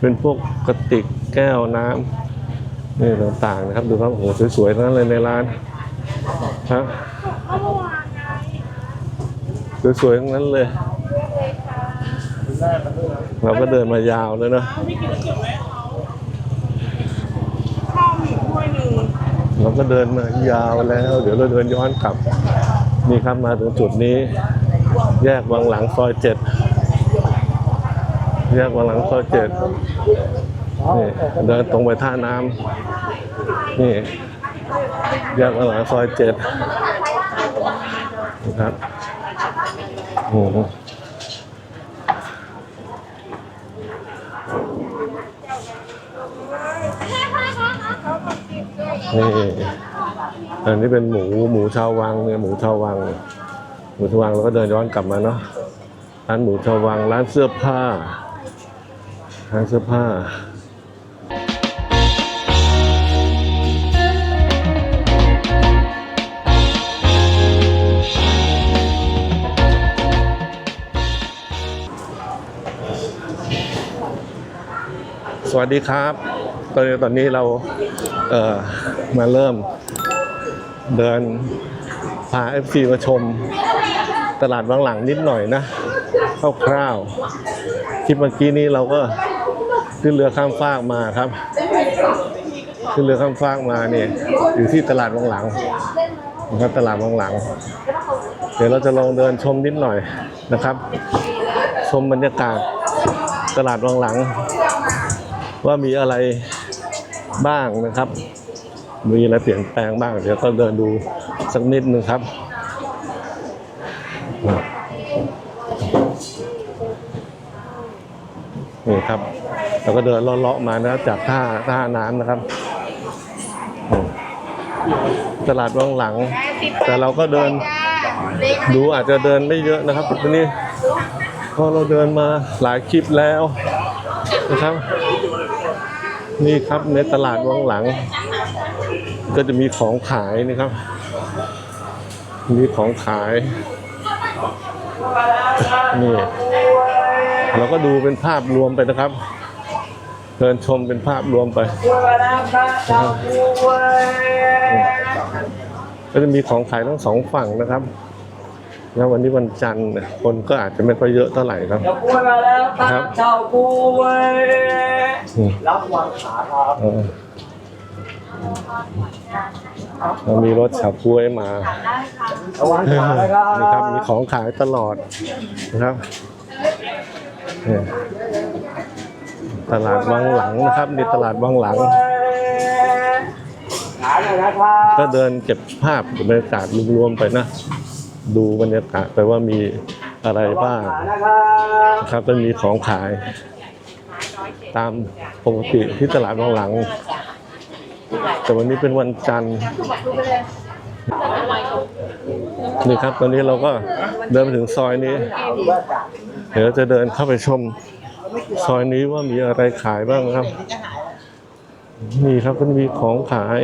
เป็นพวกกระติกแก้วน้ำนี่ต่างๆนะครับ ดูครับโอ้โหสวยๆทั้งนั้นเลยในร้านครับสวยๆทั้งนั้นเลย เราก็เดินมายาวเลยเนะเราก็เดินมายาวแล้ว เดี๋ยวเราเดินย้อนกลับ นี่ครับมาถึงจุดนี้ แยกวังหลังซอยเจ็ด แยกวังหลังซอยเจ็ดนี่เดินตรงไปท่าน้ำนี่แยกวังหลังซอยเจ็ดนะครับโอ้โหนี่อันนี้เป็นหมูหมูชาววังเนี่ยหมูชาววัง หมูชาววังแล้วก็เดินย้อนกลับมาเนาะร้านหมูชาววังร้านเสื้อผ้า ร้านเสื้อผ้าสวัสดีครับ ตอนนี้ตอนนี้เราเอ่อมาเริ่มเดินพา FC มาชมตลาดบางหลังนิดหน่อยนะคร่าวๆคลิปเมื่อกี้นี้เราก็ ขึ้นเรือข้ามฟากมาครับ ขึ้นเรือข้ามฟากมาเนี่ยอยู่ที่ตลาดบางหลังนะครับตลาดบางหลัง เดี๋ยวเราจะลองเดินชมนิดหน่อยนะครับ ชมบรรยากาศตลาดบางหลัง ว่ามีอะไรบ้างนะครับ มีอะไรเปลี่ยนแปลงบ้าง เดี๋ยวก็เดินดูสักนิดนึงครับนี่ครับ เราก็เดินเลาะๆมานะครับจากท่าท่าน้ำนะครับตลาดวังหลัง แต่เราก็เดินดูอาจจะเดินไม่เยอะนะครับตอนนี้พราะเราเดินมาหลายคลิปแล้วนะครับ นี่ครับในตลาดวังหลัง ก็จะมีของขายนี่ครับ มีของขายนี่เราก็ดูเป็นภาพรวมไปนะครับ เดินชมเป็นภาพรวมไปก็จะมีของขายทั้งสองฝั่งนะครับแล้ววันนี้วันจันทร์เนี่ยคนก็อาจจะไม่ค่อยเยอะเท่าไหร่ครับจะพูดมาแล้วตาเจ้ากูเว้ยอืมรับวางขาครับเออเรามีรถฉับกล้วยมาระวังขานะครับนี่ครับ มีของขายตลอดนะครับเนี่ย ตลาดวังหลังนะครับในตลาดวังหลัง ก็เดินเก็บภาพบรรยากาศรวมๆไปนะ ดูบรรยากาศไปว่ามีอะไรบ้างนะครับนะครับจะมีของขาย ตามปกติที่ตลาดวังหลัง แต่วันนี้เป็นวันจันทร์นี่ครับ ตอนนี้เราก็เดินไปถึงซอยนี้ เดี๋ยวจะเดินเข้าไปชม ซอยนี้ว่ามีอะไรขายบ้างครับนี่ครับก็มีของขาย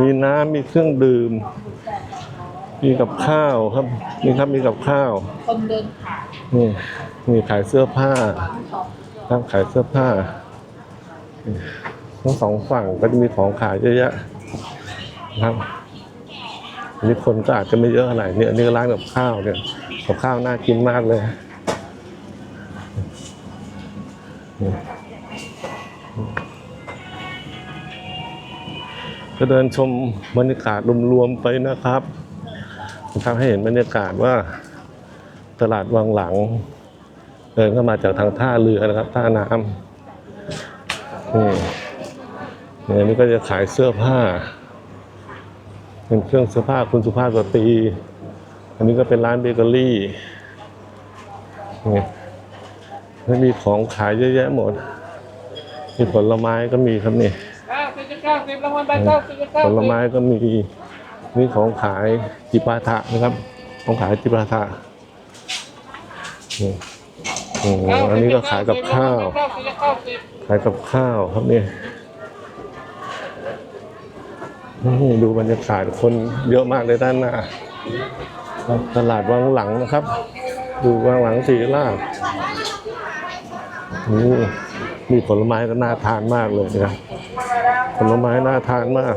มีน้ำมีเครื่องดื่ม มีกับข้าวครับนี่ครับมีกับข้าวคนเดินขานี่มีขายเสื้อผ้าครับขายเสื้อผ้าทั้งสองฝั่งก็จะมีของขายเยอะแยะนะครับอันนี่คนก็อาจจะไม่เยอะเท่าไหร่เนี่ยอันนี่ก็ร้านกับข้าวเนี่ยกับข้าวน่ากินมากเลย นี่ก็เดินชมบรรยากาศรวมๆไปนะครับทำให้เห็นบรรยากาศว่าตลาดวังหลัง เดินเข้ามาจากทางท่าเรือนะครับ ท่าน้ำนี่เนี่ยนี่ก็จะขายเสื้อผ้า เป็นเครื่องเสื้อผ้าคุณสุภาพสตรี อันนี้ก็เป็นร้านเบเกอรี่นี่ แล้วมีของขายเยอะแยะหมด มีผลไม้ก็มีครับนี่เก้าสิบเก้าสิบรางวัลใบเก้าสิบเก้าผลไม้ก็มีนี่ของขายจิปาถะนะครับ ของขายจิปาถะนี่โอ้โหอันนี้ก็ขายกับข้าวเก้าสิบเก้าสิบขายกับข้าวครับนี่นี่ดูบรรยากาศคนเยอะมากเลยด้านหน้า ตลาดวังหลังนะครับ ดูวังหลังสีลาด อืมมีผลไม้ก็น่าทานมากเลยนะครับผลไม้น่าทานมาก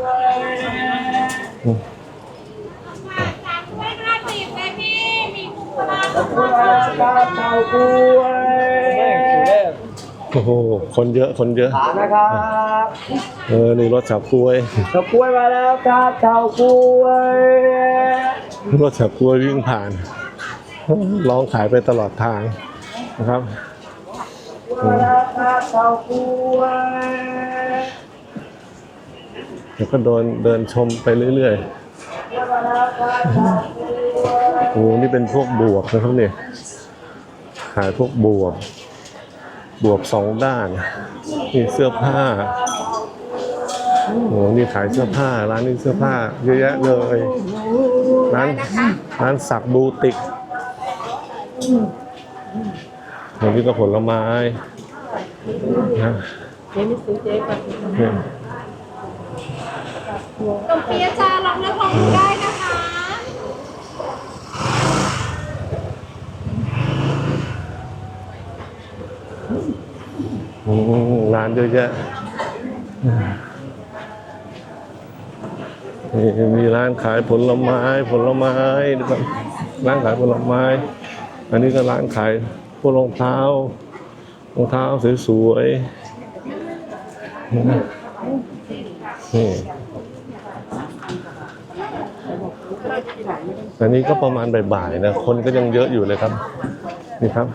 ไม่ห้าสิบเลยพี่มีคุกปลาครับเฉาก้วยโอ้โหคนเยอะคนเยอะขานะครับเออนี่รถฉับกล้วยเฉาก้วยมาแล้วครับเฉาก้วยรถฉับกล้วยวิ่งผ่านร้องขายไปตลอดทางนะครับ แล้วครับเฉาก้วยแล้วก็เดินเดินชมไปเรื่อยๆโอ้โหนี่เป็นพวกบวบนะครับเนี่ย ขายพวกบวบ บวบสองด้านมีเสื้อผ้าโอ้โหนี่ขายเสื้อผ้า ร้านนี้เสื้อผ้า เยอะแยะเลย ร้านร้านสักบูติก อันนี้ก็ผลไม้นะเจ๊ไม่ซื้อเจ๊ก่อนเนี่ยตรงปีอาจารย์ลองเลือกลองดูได้นะคะ อืมร้านเยอะแยะนี่มีร้านขายผลไม้ ผลไม้นะครับร้านขายผลไม้ อันนี้ก็ร้านขายพ วกรองเท้ารองเท้าสวยๆนี่อันนี้ก็ประมาณบ่ายๆนะ คนก็ยังเยอะอยู่เลยครับ นี่ครับ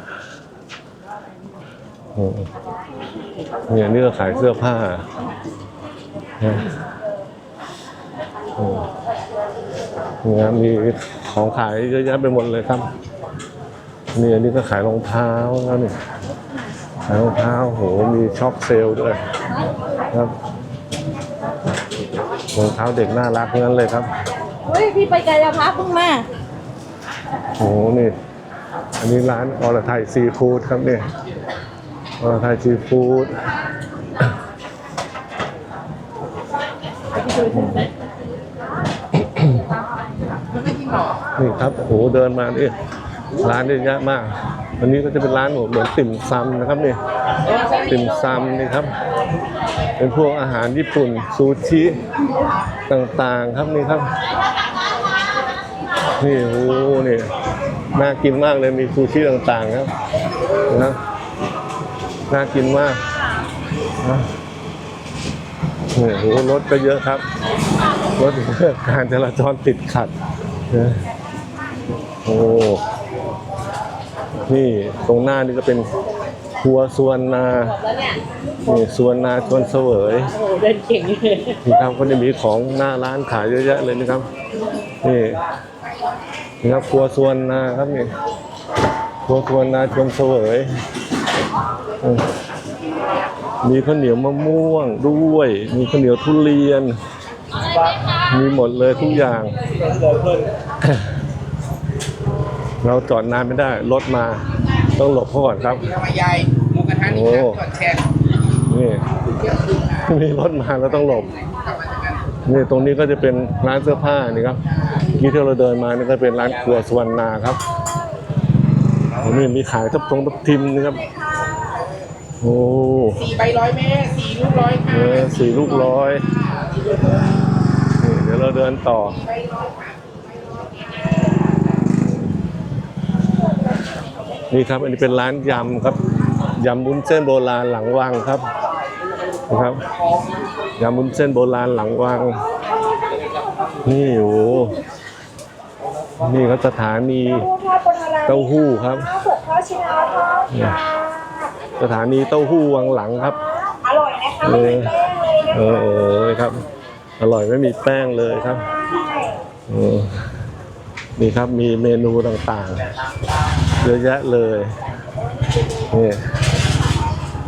อืมเนี่ยนี่ก็ขายเสื้อผ้านะอืมเนี่ยมีของขายเยอะแยะไปหมดเลยครับ นี่อันนี้ก็ขายรองเท้าแล้วนี่ขายรองเท้าโหมีช็อปเซลล์ด้วยครับรองเท้าเด็กน่ารักทั้งนั้นเลยครับเฮ้ยพี่ไปกายภาพเพิ่งมาโอ้โหนี่ อันนี้ร้านอรไทยซีฟู้ดครับเนี่ยอรไทยซีฟู้ดนี่ครับโอ้โหเดินมานี่ ร้านเยอะแยะมาก อันนี้ก็จะเป็นร้านเหมือนติ่มซำนะครับนี่ติ่มซำนี่ครับ เป็นพวกอาหารญี่ปุ่นซูชิต่างๆครับนี่ครับ นี่โอ้โหนี่น่ากินมากเลยมีซูชิต่างๆครับนะน่ากินมากนะนี่โอ้โหรถก็เยอะครับรถเยอะการจราจรติดขัด โอ้ นี่ตรงหน้านี่ก็เป็นครัวสวนนานี่สวนนาชวนเสวยโอ้เดินเก่งเลยนี่ครับก็จะมีของหน้าร้านขายเยอะแยะเลยนะครับนี่นี่ครับครัวสวนนะครับนี่ครัวสวนนาชวนเสวยมีข้าวเหนียวมะม่วงด้วย มีข้าวเหนียวทุเรียน มีหมดเลยทุกอย่าง เราจอดนานไม่ได้ รถมาต้องหลบเขาก่อนครับทำไมยายหมูกระทะนี่ครับจอดแชร์นี่มีรถมาเราต้องหลบนี่ตรงนี้ก็จะเป็นร้านเสื้อผ้านี่ครับเมื่อกี้ที่เราเดินมานี่ก็เป็นร้านครัวสวรรณนาครับโอ้นี่มีขายทับทงทับทิมนี่ครับโอ้สี่ใบร้อยแม่สี่ลูกร้อยเอค่ะอสี่ลูกร้อยนี่เดี๋ยวเราเดินต่อ นี่ครับ อันนี้เป็นร้านยำครับยำบุ้นเส้นโบราณหลังวังครับนะครับยำบุ้นเส้นโบราณหลังวัง นี่โอ้โหนี่ครับสถานีเต้าหู้ครับข้าวเผือกทอดชินาวทอดค่ะสถานีเต้าหู้วังหลังครับอร่อยนะคะไม่มีแป้งเลยนะเออเออครับ อร่อยไม่มีแป้งเลยครับเออนี่ครับมีเมนูต่างๆ เยอะแยะเลยนี่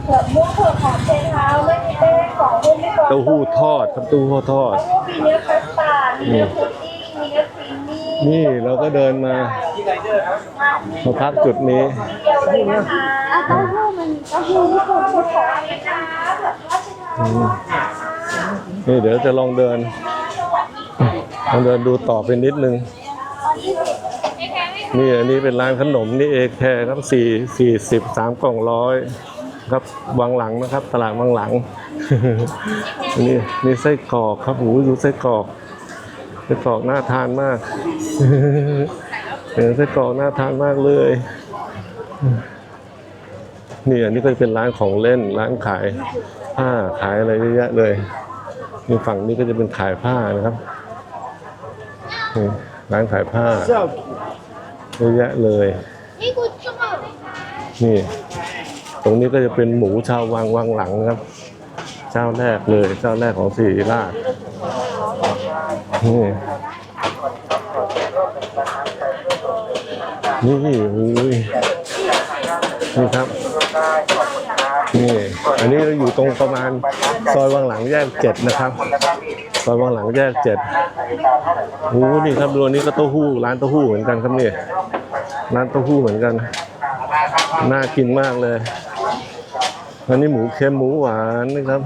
เผือกม่วงเผือกหอมเชนเท้าไม่มีแป้งของหุ้มไม่กรอบเต้าหู้ทอดครับเต้าหู้ทอดเต้าหู้มีเนื้อคัสตาร์ดมีเนื้อพุดดิ้งมีเนื้อครีมมี่นี่เราก็เดินมามาพักจุดนี้เต้าหู้มันเต้าหู้ญี่ปุ่นชุดของเผือกหอมเช้าเนี่เดี๋ยวจะลองเดินลองเดินดูต่อไปนิดนึง นี่อันนี้เป็นร้านขนมนี่เอแคร์ครับสี่สี่สิบสามกล่องร้อยครับวังหลังนะครับ ตลาดวังหลัง นี่นี่ไส้กรอกครับหูดูไส้กรอกไส้กรอกน่าทานมากเห็นไส้กรอกน่าทานมากเลยนี่อันนี้ก็เป็นร้านของเล่นร้านขายผ้าขายอะไรเยอะแยะเลยนี่ฝั่งนี้ก็จะเป็นขายผ้านะครับร้านขายผ้า เยอะแยะเลย นี่กูชอบนี่ ตรงนี้ก็จะเป็นหมูชาววังวังหลังนะครับ เจ้าแรกเลยเจ้าแรกของสีราชนี่นี่อุ้ยนี่ครับ นี่ อันนี้เราอยู่ตรงประมาณซอยวังหลังแยกเจ็ดนะครับ ซอยวังหลังแยกเจ็ดโอ้นี่ครับดูอันนี้ก็เต้าหู้ร้านเต้าหู้เหมือนกันครับนี่ร้านเต้าหู้เหมือนกัน น่ากินมากเลยอันนี้หมูเค็มหมูหวานนะครับ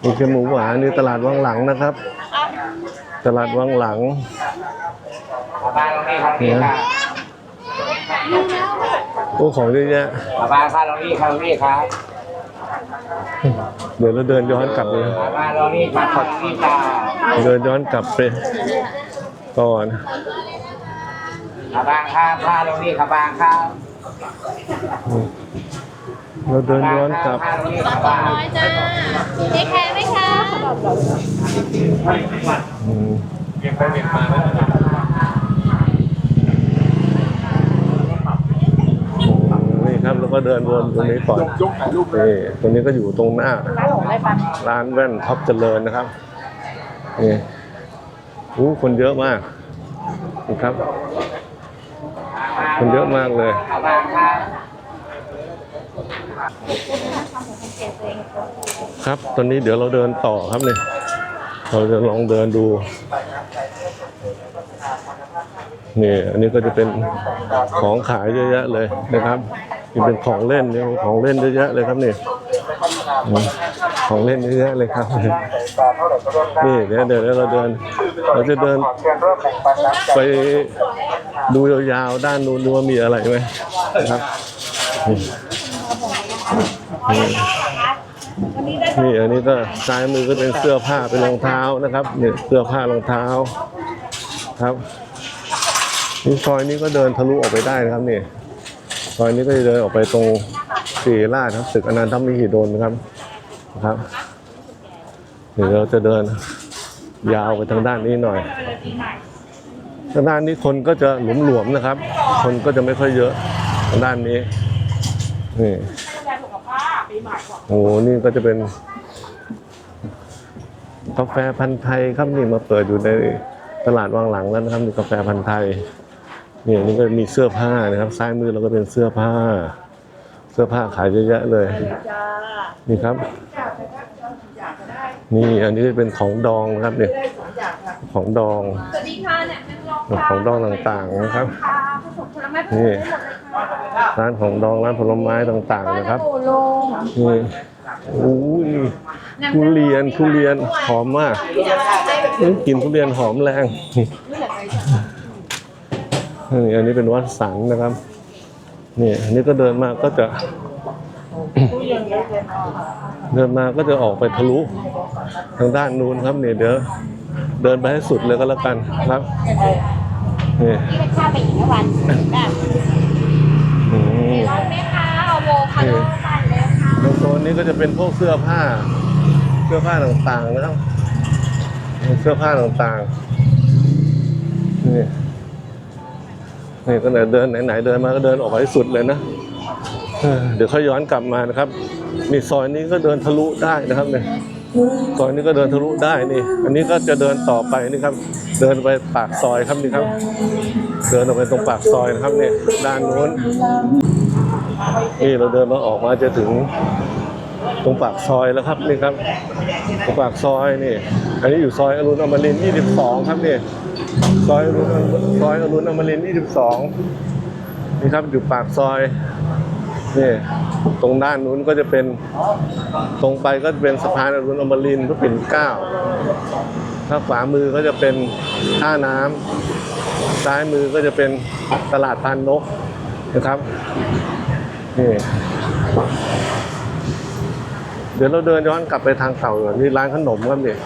หมูเค็มหมูหวานนี่ตลาดวังหลังนะครับ ตลาดวังหลังบ้านตรงนี้ครับนี่ค่ะโอ้ของเยอะแยะบ้านค่ะตรงนี้ครับตรงนี้ครับ เดี๋ยวเราเดินย้อนกลับเลยบ้านตรงนี้มาขดนี่จ้าเดินย้อนกลับไปก่อนบ้านค่ะผ้าตรงนี้ครับบ้านค่ะเราเดินย้อนกลับ ผ้าตรงนี้ครับบ้านน้อยจ้าเจ๊แคร์ไหมคะ อืมนี่ครับแล้ว ก็เดินวนตรงนี้ก่อนนี่ตรงนี้ก็อยู่ตรงหน้า ร้านแว่นท็อปเจริญนะครับนี่อู้คนเยอะมากนี่ครับ คนเยอะมากเลยบ้านค่ะครับตอนนี้เดี๋ยวเราเดินต่อครับเนี่ยเราจะลองเดินดูนี่อันนี้ก็จะเป็นของขายเยอะแยะเลยนะครับ นี่เป็นของเล่นเนี่ยของเล่นเยอะแยะเลยครับนี่ของเล่นเยอะแยะเลยครับนี่เดี๋ยวเดี๋ยวเราเดิน เราจะเดินไปดูยาวๆด้านนู้นดูว่ามีอะไรไหมนะครับนี่อันนี้ก็ซ้ายมือก็เป็นเสื้อผ้าเป็นรองเท้านะครับเนี่ยเสื้อผ้ารองเท้าครับนี่ซอยนี้ก็เดินทะลุออกไปได้นะครับนี่ ซอยนี้ก็จะเดินออกไปตรงสีราชครับตึกอนันทมิหิดลนะครับนะครับเดี๋ยวเราจะเดินยาวไปทางด้านนี้หน่อยทางด้านนี้คนก็จะหลวมๆนะครับ คนก็จะไม่ค่อยเยอะทางด้านนี้นี่โอ้โหนี่ก็จะเป็นกาแฟพันธุ์ไทยครับนี่มาเปิดอยู่ในตลาดวังหลังแล้วนะครับมีกาแฟพันธุ์ไทย นี่อันนี่ก็มีเสื้อผ้านะครับ ซ้ายมือเราก็เป็นเสื้อผ้า เสื้อผ้าขายเยอะแยะเลย นี่ครับ นี่อันนี้เป็นของดองนะครับเนี่ยของดองสวัสดีค่ะเนี่ยเป็นรองของดองต่างๆนะครับค่ะผสมผลไม้นี่ร้านของดองร้านผลไม้ต่างๆนะครับโอ้ลงนี่อู้ยทุเรียนทุเรียนหอมมากอื้อกลินทุเรียนหอมแรง นี่อันนี้เป็นวัดสันนะครับ นี่อันนี้ก็เดินมาก็จะ เดินมาก็จะออกไปทะลุ ทางด้านนู้นครับนี่เดี๋ยวเดินไปให้สุดเลยก็แล้วกันครับนี่ที่เป็นข้าวไปอีกวันแบบร้อยไหมคะเอาโวคาโดปั่นเลยค่ะตรงโซนนี้ก็จะเป็นพวกเสื้อผ้า เสื้อผ้าต่างๆนะครับ เสื้อผ้าต่างๆนี่ นี่ก็เดินไหนๆเดินมาก็เดินออกไปสุดเลยนะเออเดี๋ยวค่อยย้อนกลับมานะครับ มีซอยนี้ก็เดินทะลุได้นะครับเนี่ยซอยนี้ก็เดินทะลุได้นี่ อันนี้ก็จะเดินต่อไปนี่ครับ เดินไปปากซอยครับนี่ครับ เดินออกไปตรงปากซอยนะครับเนี่ยด้านนู้นนี่เราเดินมาออกมาจะถึงตรงปากซอยแล้วครับนี่ครับ ตรงปากซอยนี่ อันนี้อยู่ซอยอรุณอมรินทร์22 ครับนี่ ซอยรุณซอยอรุณอมรินทร์22 นี่ครับอยู่ปากซอย นี่ ตรงด้านนู้นก็จะเป็น ตรงไปก็จะเป็นสะพานอรุณอมรินทร์พระปิ่นเกล้าถ้าขวามือก็จะเป็นท่าน้ำซ้ายมือก็จะเป็นตลาดพานนกนะครับนี่เดี๋ยวเราเดินย้อนกลับไปทางเก่าก่อนนี่ร้านขนมครับนี่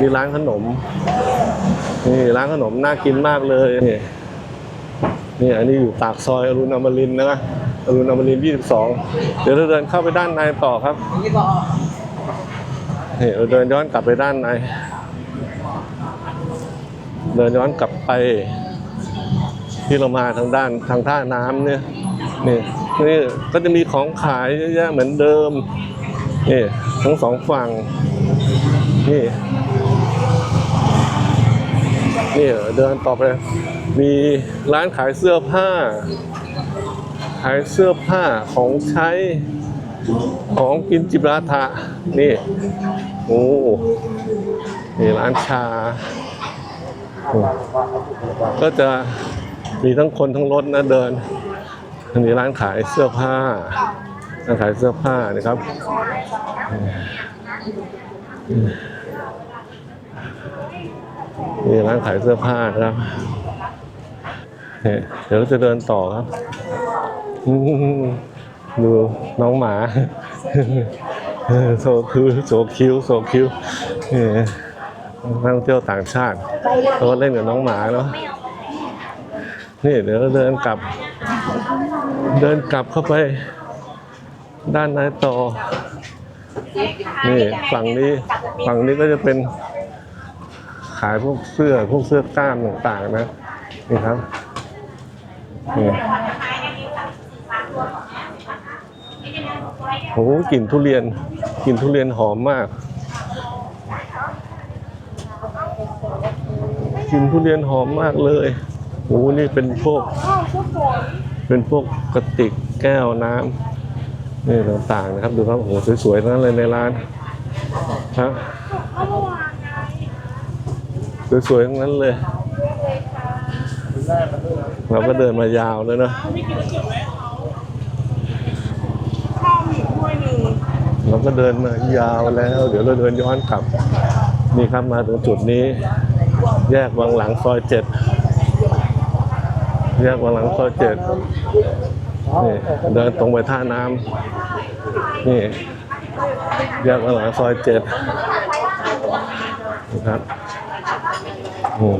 มีร้านขนม นี่ร้านขนมน่ากินมากเลยนี่นี่อันนี้อยู่ปากซอยอรุณอมรินทร์นะอรุณอมรินทร์22 เดี๋ยวเราเดินเข้าไปด้านในต่อครับนี่เราเดินย้อนกลับไปด้านใน เดินย้อนกลับไป ที่เรามาทางด้านทางท่าน้ำเนี่ยนี่นี่ก็จะมีของขายเยอะแยะเหมือนเดิมนี่ทั้งสองฝั่งนี่ นี่เดินต่อไปมีร้านขายเสื้อผ้า ขายเสื้อผ้าของใช้ของกินจิบราทะนี่โอ้นี่ร้านชา ก็จะมีทั้งคนทั้งรถนะเดินมีร้านขายเสื้อผ้าร้านขายเสื้อผ้านะครับ มีร้านขายเสื้อผ้าครับเดี๋ยวเราจะเดินต่อครับ ดูน้องหมาโซคือโซคิวโซคิวนี่นักท่องเที่ยวต่างชาติเขาเล่นกับน้องหมาเนาะนี่เดี๋ยวเราเดินกลับ เดินกลับเข้าไป ด้านในต่อนี่ฝั่งนี้ฝั่งนี้ก็จะเป็น ขายพวกเสื้อพวกเสื้อกล้ามต่างๆนะนี่ครับนี่โอ้โหกลิ่นทุเรียนกลิ่นทุเรียนหอมมากกลิ่นทุเรียนหอมมากเลยโอ้โหนี่เป็นพวก เป็นพวกกระติกแก้วน้ำนี่ต่างๆนะครับ ดูครับโอ้โหสวยๆทั้งนั้นเลยในร้านฮะ สวยๆทั้งนั้นเลยเราก็เดินมายาวเลยเนอะเราก็เดินมายาวแล้ว เดี๋ยวเราเดินย้อนกลับ นี่ครับมาตรงจุดนี้ แยกวังหลังซอยเจ็ดแยกวังหลังซอยเจ็ดนี่เดินตรงไปท่าน้ำนี่แยกวังหลังซอยเจ็ดนะครับ นี่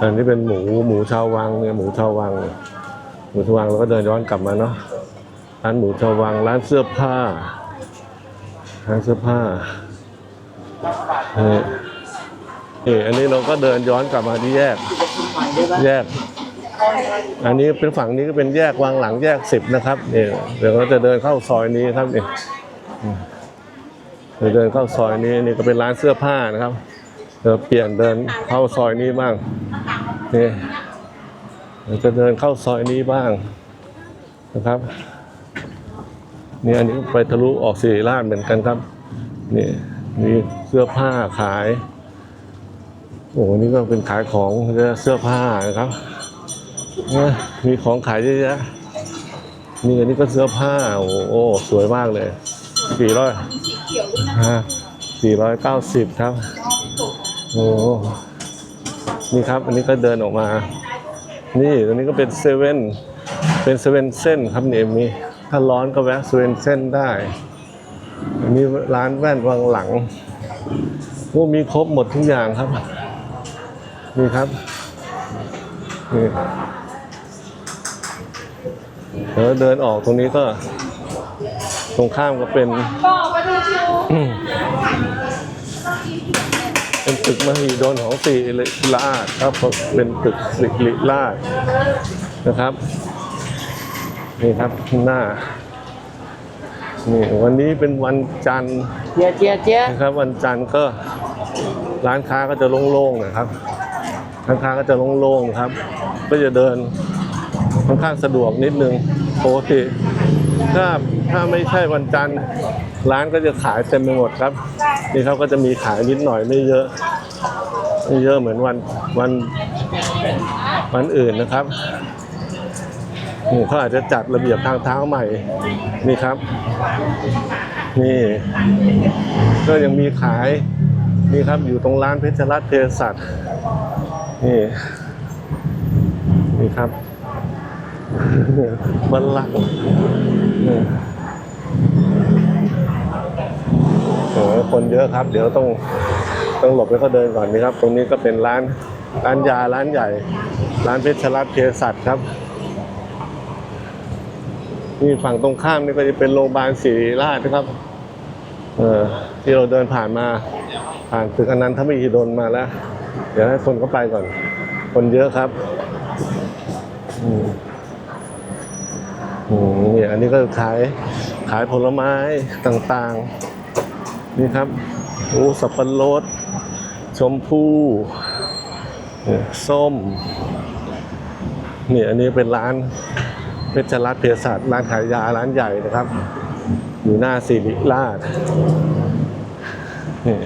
อันนี้เป็นหมูหมูชาววังเนี่ยหมูชาววัง หมูชาววังแล้วก็เดินย้อนกลับมาเนาะร้านหมูชาววังร้านเสื้อผ้าร้านเสื้อผ้านี่อันนี้เราก็เดินย้อนกลับมาที่แยก แยก อันนี้เป็นฝั่งนี้ก็เป็นแยกวางหลังแยกสิบนะครับเนี่ยเดี๋ยวเราจะเดินเข้าซอยนี้ครับนี่เดี๋ยวเดินเข้าซอยนี้นี่ก็เป็นร้านเสื้อผ้านะครับเดี๋ยวเปลี่ยนเดินเข้าซอยนี้บ้างนี่เดี๋ยวจะเดินเข้าซอยนี้บ้างนะครับนี่อันนี้ไปทะลุออกสิริราชเหมือนกันครับนี่มีเสื้อผ้าขายโอ้โหนี่ก็เป็นขายของเสื้อผ้านะครับ มีของขายเยอะแยะนี่อันนี้ก็เสื้อผ้า โอ้โหสวยมากเลยสี่ร้อยสี่ร้อยเก้าสิบครับ โอ้นี่ครับ อันนี้ก็เดินออกมา นี่ตัวนี้ก็เป็นเซเว่นเป็นเซเว่นเส้นครับเนี่ยมีถ้าร้อนก็แวะเซเว่นเส้นได้อันนี้ร้านแว่นวางหลังโอ้มีครบหมดทุกอย่างครับ นี่ครับนี่ เดี๋ยวเดินออกตรงนี้ก็ตรงข้ามก็เป็นเป็นตึกมหิดลของสิริราชครับเป็นตึกสิริราชนะครับนี่ครับข้างหน้านี่วันนี้เป็นวันจันทร์เจี๊ยเจี๊ยเจี๊ยนะครับ วันจันทร์ก็ร้านค้าก็จะโล่งๆนะครับร้านค้าก็จะโล่งๆครับ ก็จะเดิน ค่อนข้างสะดวกนิดนึงปกติถ้าถ้าไม่ใช่วันจันทร์ร้านก็จะขายเต็มไปหมดครับ นี่เขาก็จะมีขายนิดหน่อยไม่เยอะไม่เยอะเหมือนวันวันวันอื่นนะครับนี่เขาอาจจะจัดระเบียบทางเท้าใหม่นี่ครับ นี่ ก็ยังมีขายนี่ครับอยู่ตรงร้านเพชรรัตน์เภสัชนี่นี่ครับ บัลลังก์โอ้คนเยอะครับ เดี๋ยวต้องต้องหลบให้เขาเดินก่อนนี่ครับ ตรงนี้ก็เป็นร้านร้านยาร้านใหญ่ ร้านเพชรรัตน์เภสัชครับ นี่ฝั่งตรงข้ามนี่ก็จะเป็นโรงพยาบาลศิริราชนะครับ เออที่เราเดินผ่านมา ผ่านตึกอนันทมิหิดลมาแล้ว เดี๋ยวให้คนเข้าไปก่อน คนเยอะครับ อืมอืม นี้ก็ขายขายผลไม้ต่างๆ นี่ครับโอ้สับปะรด ชมพู่ส้มนี่อันนี้เป็นร้านเพชรรัตนเภสัชร้านขายยาร้านใหญ่นะครับ อยู่หน้าสิริราชนี่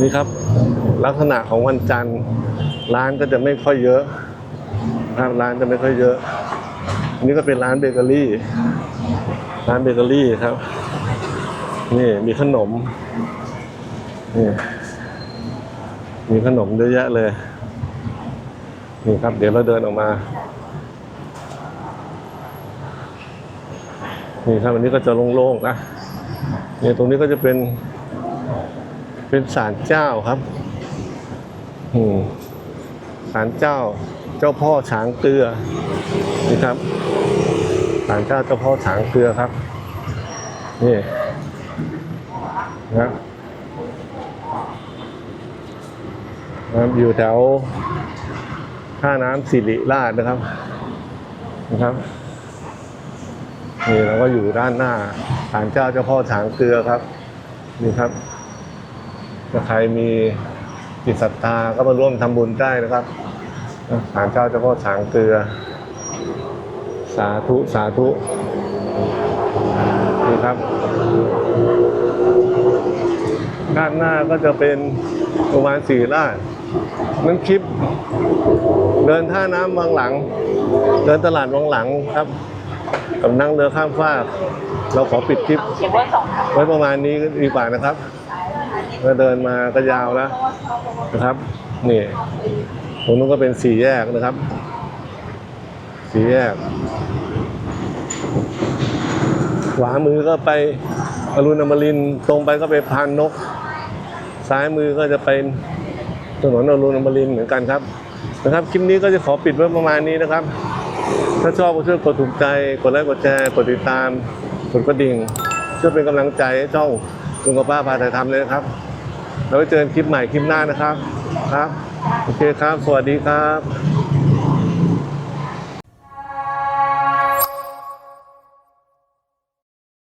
นี่ครับลักษณะของวันจันทร์ ร้านก็จะไม่ค่อยเยอะนะครับร้านจะไม่ค่อยเยอะ นนี้ก็เป็นร้านเบเกอรี่ ร้านเบเกอรี่ครับ นี่มีขนม นี่มีขนมเยอะแยะเลย นี่ครับ เดี๋ยวเราเดินออกมา นี่ครับอันนี้ก็จะโล่งๆนะนี่ตรงนี้ก็จะเป็น เป็นศาลเจ้าครับอืมศาลเจ้า เจ้าพ่อช้างเกลือ นี่ครับศาลเจ้าเจ้าพ่อช้างเกลือครับ นี่นะครับอยู่แถวท่าน้ำสิริราชนะครับนะครับนี่เราก็อยู่ด้านหน้าศาลเจ้าเจ้าพ่อฉางเกลือครับนี่ครับถ้าใครมีจิตศรัทธาก็มาร่วมทำบุญได้นะครับศาลเจ้าเจ้าพ่อฉางเกลือ สาธุ สาธุนี่ครับ ด้านหน้าก็จะเป็นโรงพยาบาลศรีราชนั่นคลิป เดินท่าน้ำวังหลัง เดินตลาดวังหลังครับกับนั่งเรือข้ามฟากเราขอปิดคลิป ไว้ประมาณนี้ดีกว่านะครับเราเดินมาก็ยาวแล้วนะครับ นี่ตรงนู้นก็เป็นสี่แยกนะครับ สี่แยก ขวามือก็ไปอรุณอมรินตรงไปก็ไปพานนก ซ้ายมือก็จะเป็นถนนอรุณอมรินเหมือนกันครับนะครับ คลิปนี้ก็จะขอปิดไว้ประมาณนี้นะครับ ถ้าชอบก็ช่วยกดถูกใจ กดไลค์กดแชร์กดติดตามกดกระดิ่งช่วยเป็นกำลังใจให้ช่องลุงกับป้าพาถ่ายทำเลยนะครับแล้วไว้เจอกันคลิปใหม่คลิปหน้านะครับครับ โอเคครับ สวัสดีครับ